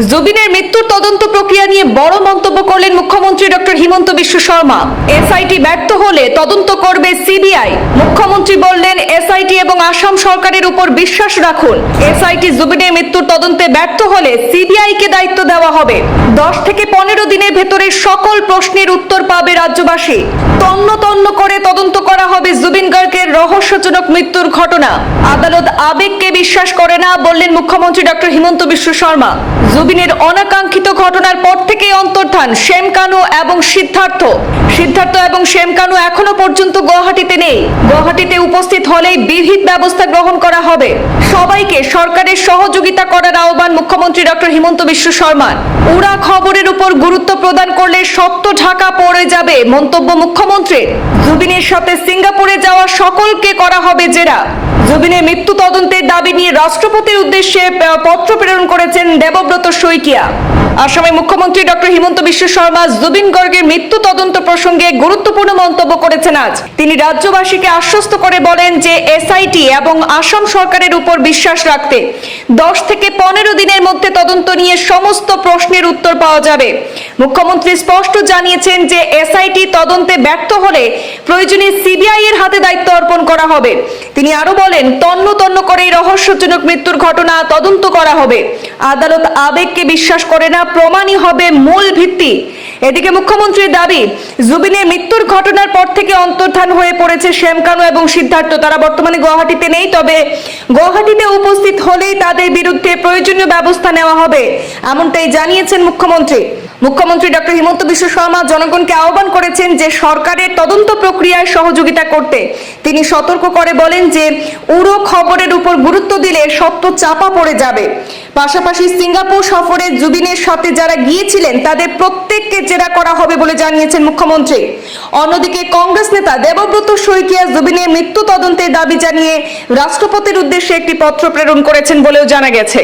জুবিনের মৃত্যুর তদন্ত প্রক্রিয়া নিয়ে বড় মন্তব্য করলেন মুখ্যমন্ত্রী ডক্টর হিমন্ত বিশ্ব শর্মা। এসআইটি ব্যর্থ হলে তদন্ত করবে সিবিআই। মুখ্যমন্ত্রী বললেন, এসআইটি এবং আসাম সরকারের উপর বিশ্বাস রাখুন। এসআইটি জুবিনের মৃত্যুর তদন্তে ব্যর্থ হলে সিবিআই কে দায়িত্ব দেওয়া হবে। দশ থেকে পনেরো দিনের ভেতরে সকল প্রশ্নের উত্তর পাবে রাজ্যবাসী। তন্ন তন্ন করে তদন্ত করা হবে জুবিন গার্গের রহস্যজনক মৃত্যুর ঘটনা। আদালত আবেগকে বিশ্বাস করে না বললেন মুখ্যমন্ত্রী ডক্টর হিমন্ত বিশ্ব শর্মা। জুবিনের অনাকাঙ্ক্ষিত ঘটনার পর থেকে অন্তর্ধান শ্যাম কানু এবং সিদ্ধার্থ। সিদ্ধার্থ এবং শ্যাম কানু এখনও পর্যন্ত গুয়াহাটিতে নেই। গুয়াহাটিতে উপস্থিত হলেই বিহিত ব্যবস্থা গ্রহণ করা হবে। সবাইকে সরকারের সহযোগিতা করার আহ্বান মুখ্যমন্ত্রী ডক্টর হিমন্ত বিশ্ব শর্মার উড়া খবরের উপর গুরুত্ব প্রদান করলে সত্য ঢাকা পড়ে যাবে মন্তব্য মুখ্যমন্ত্রীর। জুবিনের সাথে সিঙ্গাপুরে যাওয়া সকলকে করা হবে জেরা। জুবিনের মৃত্যু তদন্তের দাবি নিয়ে রাষ্ট্রপতির উদ্দেশ্যে পত্র প্রেরণ করেছেন দেবব্রত শইকিয়া। আসামে মুখ্যমন্ত্রী ডক্টর হিমন্ত বিশ্ব শর্মা জুবিন গর্গের মৃত্যু তদন্ত প্রসঙ্গে গুরুত্বপূর্ণ মন্তব্য করেছেন আজ। তিনি রাজ্যবাসীকে আশ্বস্ত করে বলেন যে এসআইটি এবং আসাম সরকারের উপর বিশ্বাস রাখতে দশ থেকে পনেরো দিনের মধ্যে তদন্ত নিয়ে সমস্ত প্রশ্নের উত্তর পাওয়া যাবে। মুখ্যমন্ত্রী স্পষ্ট জানিয়েছেন যে এসআইটি তদন্তে ব্যর্থ হলে প্রয়োজনে সিবিআই এর হাতে দায়িত্ব অর্পণ করা হবে। তিনি আরও বলেন, তন্ন তন্ন করে রহস্যজনক মৃত্যুর ঘটনা তদন্ত করা হবে। আদালত আবেগকে বিশ্বাস করে না প্রমাণই হবে মূল ভিত্তি। এদিকে মুখ্যমন্ত্রীর দাবি, জুবিনের মৃত্যুর ঘটনার পর থেকে অন্তর্ধান হয়ে পড়েছে শ্যামকানু এবং সিদ্ধার্থ। তারা বর্তমানে গুয়াহাটিতে নেই, তবে গুয়াহাটিতে উপস্থিত হলেই তাদের বিরুদ্ধে প্রয়োজনীয় ব্যবস্থা নেওয়া হবে, এমনটাই জানিয়েছেন মুখ্যমন্ত্রী। মুখ্যমন্ত্রী ডক্টর হিমন্ত বিশ্ব শর্মা জনগণকে আহ্বান করেছেন যে সরকারের তদন্ত প্রক্রিয়ায় সহযোগিতা করতে। তিনি সতর্ক করে বলেন যে, উড়ো খবরের উপর গুরুত্ব দিলে সত্য চাপা পড়ে যাবে। পাশাপাশি সিঙ্গাপুর সফরে জুবিনের সাথে যারা গিয়েছিলেন, তাদের প্রত্যেককে জেরা করা হবে বলে জানিয়েছেন মুখ্যমন্ত্রী। অন্যদিকে কংগ্রেস নেতা দেবব্রত শইকিয়া জুবিনের মৃত্যু তদন্তের দাবি জানিয়ে রাষ্ট্রপতির উদ্দেশ্যে একটি পত্র প্রেরণ করেছেন বলেও জানা গেছে।